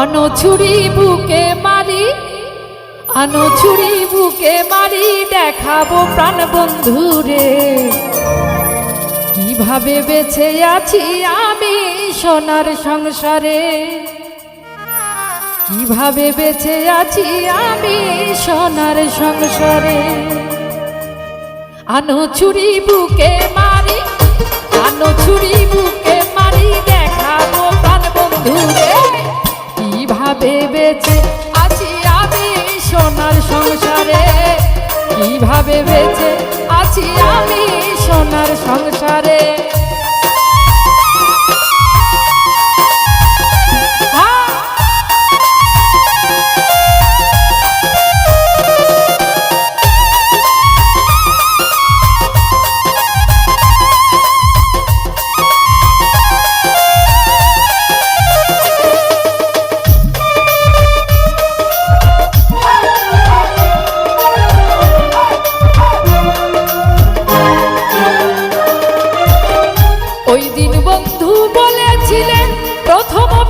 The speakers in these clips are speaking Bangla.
আনো ছুরি বুকে মারি, আনো ছুরি বুকে মারি, দেখাবো প্রাণ বন্ধুরে কীভাবে বেঁচে আছি আমি সোনার সংসারে? কীভাবে বেঁচে আছি আমি সোনার সংসারে? আনো ছুরি বুকে মারি, আনো ছুরি বুকে মারি, দেখাবো প্রাণ বন্ধুরে কীভাবে বেঁচে আছি আমি সোনার সংসারে। কীভাবে বেঁচে আছি আমি সোনার সংসারে?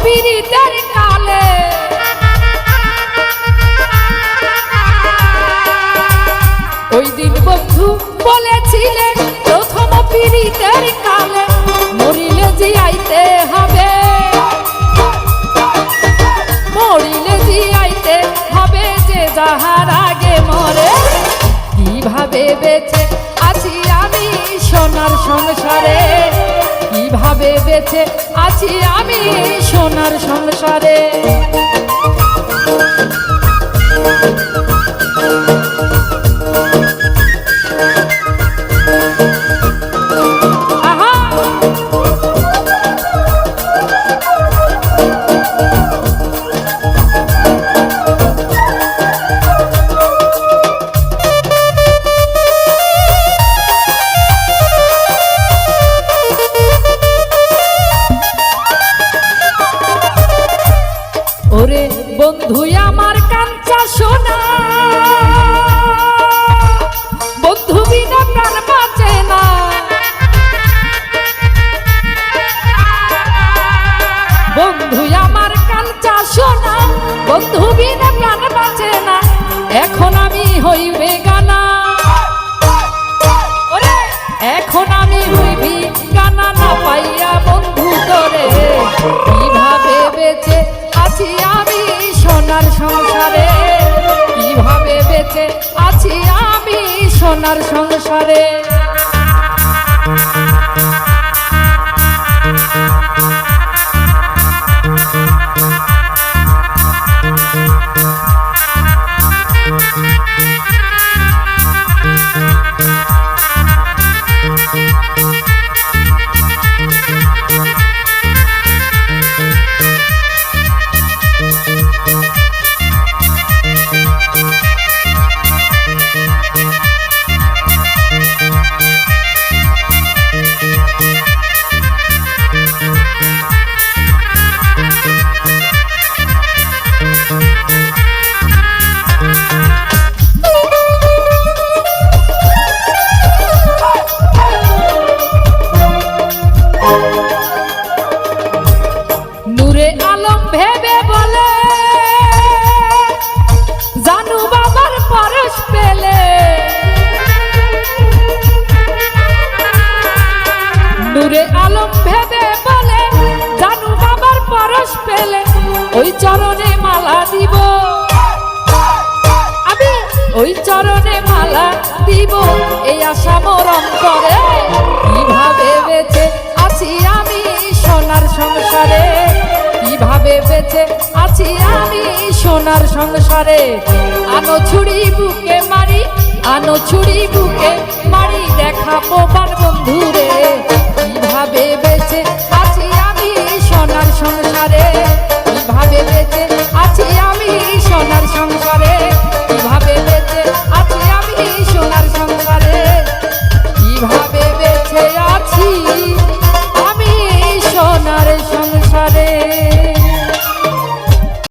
পীড়িতের কালে। ওই দিন বন্ধু প্রথম হবে। হবে যে যাহার আগে মরে। কীভাবে বেঁচে আছি আমি সোনার সংসারে? কীভাবে বেঁচে আছি আমি সোনার সংসারে? ওরে বন্ধু, আমার কাঞ্চা সোনা। বন্ধু বিনা প্রাণ বাঁচে না। বন্ধু, আমার কাঞ্চা সোনা। বন্ধু বিনা প্রাণ বাঁচে না। এখন আমি হইবে গানা এখন আমি হইবি গানা না পাইয়া বন্ধু তোরে সোনার সংসারে। পরশ পেলে ওই চরণে মালা দিব। আমি ওই চরণে মালা দিব। এই আশা মরম করে কীভাবে বেঁচে আছি আমি সোনার সংসারে? কীভাবে বেঁচে আছি আমি সোনার সংসারে? আনো ছুরি বুকে মারি, আনো ছুরি বুকে মারি, দেখাবো বান বন্ধুরে। কীভাবে বেঁচে